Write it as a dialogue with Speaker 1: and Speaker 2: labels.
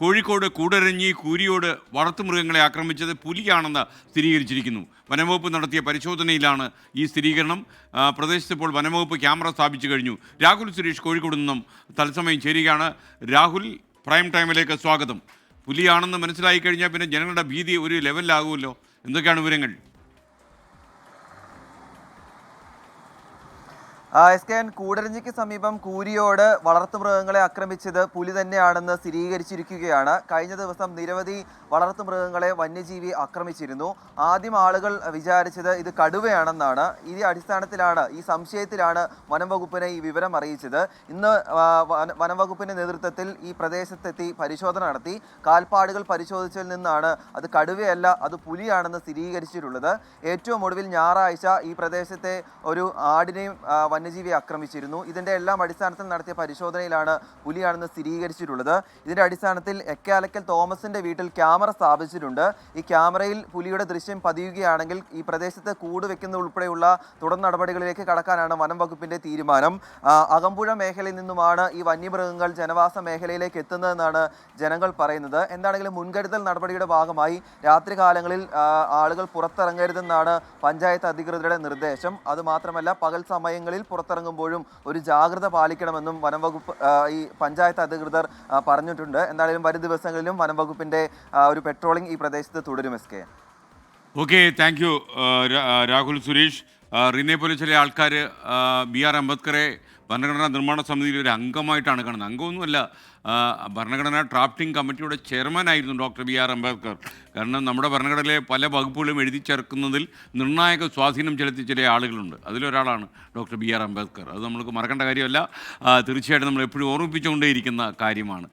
Speaker 1: കോഴിക്കോട് കൂടരഞ്ഞി കൂരിയോട് വളർത്തുമൃഗങ്ങളെ ആക്രമിച്ചത് പുലിയാണെന്ന് സ്ഥിരീകരിച്ചിരിക്കുന്നു. വനംവകുപ്പ് നടത്തിയ പരിശോധനയിലാണ് ഈ സ്ഥിരീകരണം. പ്രദേശത്ത് ഇപ്പോൾ വനംവകുപ്പ് ക്യാമറ സ്ഥാപിച്ചു കഴിഞ്ഞു. രാഹുൽ സുരേഷ് കോഴിക്കോട് നിന്നും തത്സമയം ചേരുകയാണ്. രാഹുൽ പ്രൈം ടൈമിലേക്ക് സ്വാഗതം. പുലിയാണെന്ന് മനസ്സിലായി കഴിഞ്ഞാൽ പിന്നെ ജനങ്ങളുടെ ഭീതി ഒരു ലെവലിലാകുമല്ലോ എന്തൊക്കെയാണ് വിവരങ്ങൾ?
Speaker 2: എസ് കെ എൻ കൂടരഞ്ഞിക്ക് സമീപം കൂരിയോട് വളർത്തുമൃഗങ്ങളെ ആക്രമിച്ചത് പുലി തന്നെയാണെന്ന് സ്ഥിരീകരിച്ചിരിക്കുകയാണ്. കഴിഞ്ഞ ദിവസം നിരവധി വളർത്തുമൃഗങ്ങളെ വന്യജീവി ആക്രമിച്ചിരുന്നു. ആദ്യം ആളുകൾ വിചാരിച്ചത് ഇത് കടുവയാണെന്നാണ്. ഈ അടിസ്ഥാനത്തിലാണ് ഈ സംശയത്തിലാണ് വനം വകുപ്പിനെ ഈ വിവരം അറിയിച്ചത്. ഇന്ന് വനം വകുപ്പിന്റെ നേതൃത്വത്തിൽ ഈ പ്രദേശത്തെത്തി പരിശോധന നടത്തി. കാൽപ്പാടുകൾ പരിശോധിച്ചതിൽ നിന്നാണ് അത് കടുവയല്ല അത് പുലിയാണെന്ന് സ്ഥിരീകരിച്ചിട്ടുള്ളത്. ഏറ്റവും ഒടുവിൽ ഞായറാഴ്ച ഈ പ്രദേശത്തെ ഒരു ആടിനെയും ആ, വന്യജീവി ആക്രമിച്ചിരുന്നു. ഇതിന്റെ എല്ലാം അടിസ്ഥാനത്തിൽ നടത്തിയ പരിശോധനയിലാണ് പുലിയാണെന്ന് സ്ഥിരീകരിച്ചിട്ടുള്ളത്. ഇതിന്റെ അടിസ്ഥാനത്തിൽ എക്കാലക്കൽ തോമസിന്റെ വീട്ടിൽ ക്യാമറ സ്ഥാപിച്ചിട്ടുണ്ട്. ഈ ക്യാമറയിൽ പുലിയുടെ ദൃശ്യം പതിയുകയാണെങ്കിൽ ഈ പ്രദേശത്ത് കൂട് വെക്കുന്ന ഉൾപ്പെടെയുള്ള തുടർ നടപടികളിലേക്ക് കടക്കാനാണ് വനം വകുപ്പിന്റെ തീരുമാനം. അകമ്പുഴ മേഖലയിൽ നിന്നുമാണ് ഈ വന്യമൃഗങ്ങൾ ജനവാസ മേഖലയിലേക്ക് എത്തുന്നതെന്നാണ് ജനങ്ങൾ പറയുന്നത്. എന്താണെങ്കിലും മുൻകരുതൽ നടപടിയുടെ ഭാഗമായി രാത്രികാലങ്ങളിൽ കാലങ്ങളിൽ ആളുകൾ പുറത്തിറങ്ങരുതെന്നാണ് പഞ്ചായത്ത് അധികൃതരുടെ നിർദ്ദേശം. അതുമാത്രമല്ല പകൽ സമയങ്ങളിൽ പുറത്തിറങ്ങുമ്പോഴും ഒരു ജാഗ്രത പാലിക്കണമെന്നും വനം വകുപ്പ് ഈ പഞ്ചായത്ത് അധികൃതർ പറഞ്ഞിട്ടുണ്ട്. എന്തായാലും വരും ദിവസങ്ങളിലും വനം വകുപ്പിന്റെ ഒരു പെട്രോളിംഗ് ഈ പ്രദേശത്ത് തുടരും S K.
Speaker 1: Okay thank you Rahul Suresh. റിനെ പോലെ ചില ആൾക്കാർ ബി ആർ അംബേദ്കറെ ഭരണഘടനാ നിർമ്മാണ സമിതിയിൽ ഒരു അംഗമായിട്ടാണ് കാണുന്നത്. അംഗമൊന്നുമല്ല ഭരണഘടനാ ഡ്രാഫ്റ്റിംഗ് കമ്മിറ്റിയുടെ ചെയർമാനായിരുന്നു ഡോക്ടർ ബി ആർ അംബേദ്കർ. കാരണം നമ്മുടെ ഭരണഘടനയിലെ പല വകുപ്പുകളും എഴുതി ചേർക്കുന്നതിൽ നിർണായക സ്വാധീനം ചെലുത്തി ചില ആളുകളുണ്ട്. അതിലൊരാളാണ് ഡോക്ടർ ബി ആർ അംബേദ്കർ. അത് നമ്മൾക്ക് മറക്കേണ്ട കാര്യമല്ല. തീർച്ചയായിട്ടും നമ്മൾ എപ്പോഴും ഓർമ്മിപ്പിച്ചുകൊണ്ടേയിരിക്കുന്ന കാര്യമാണ്.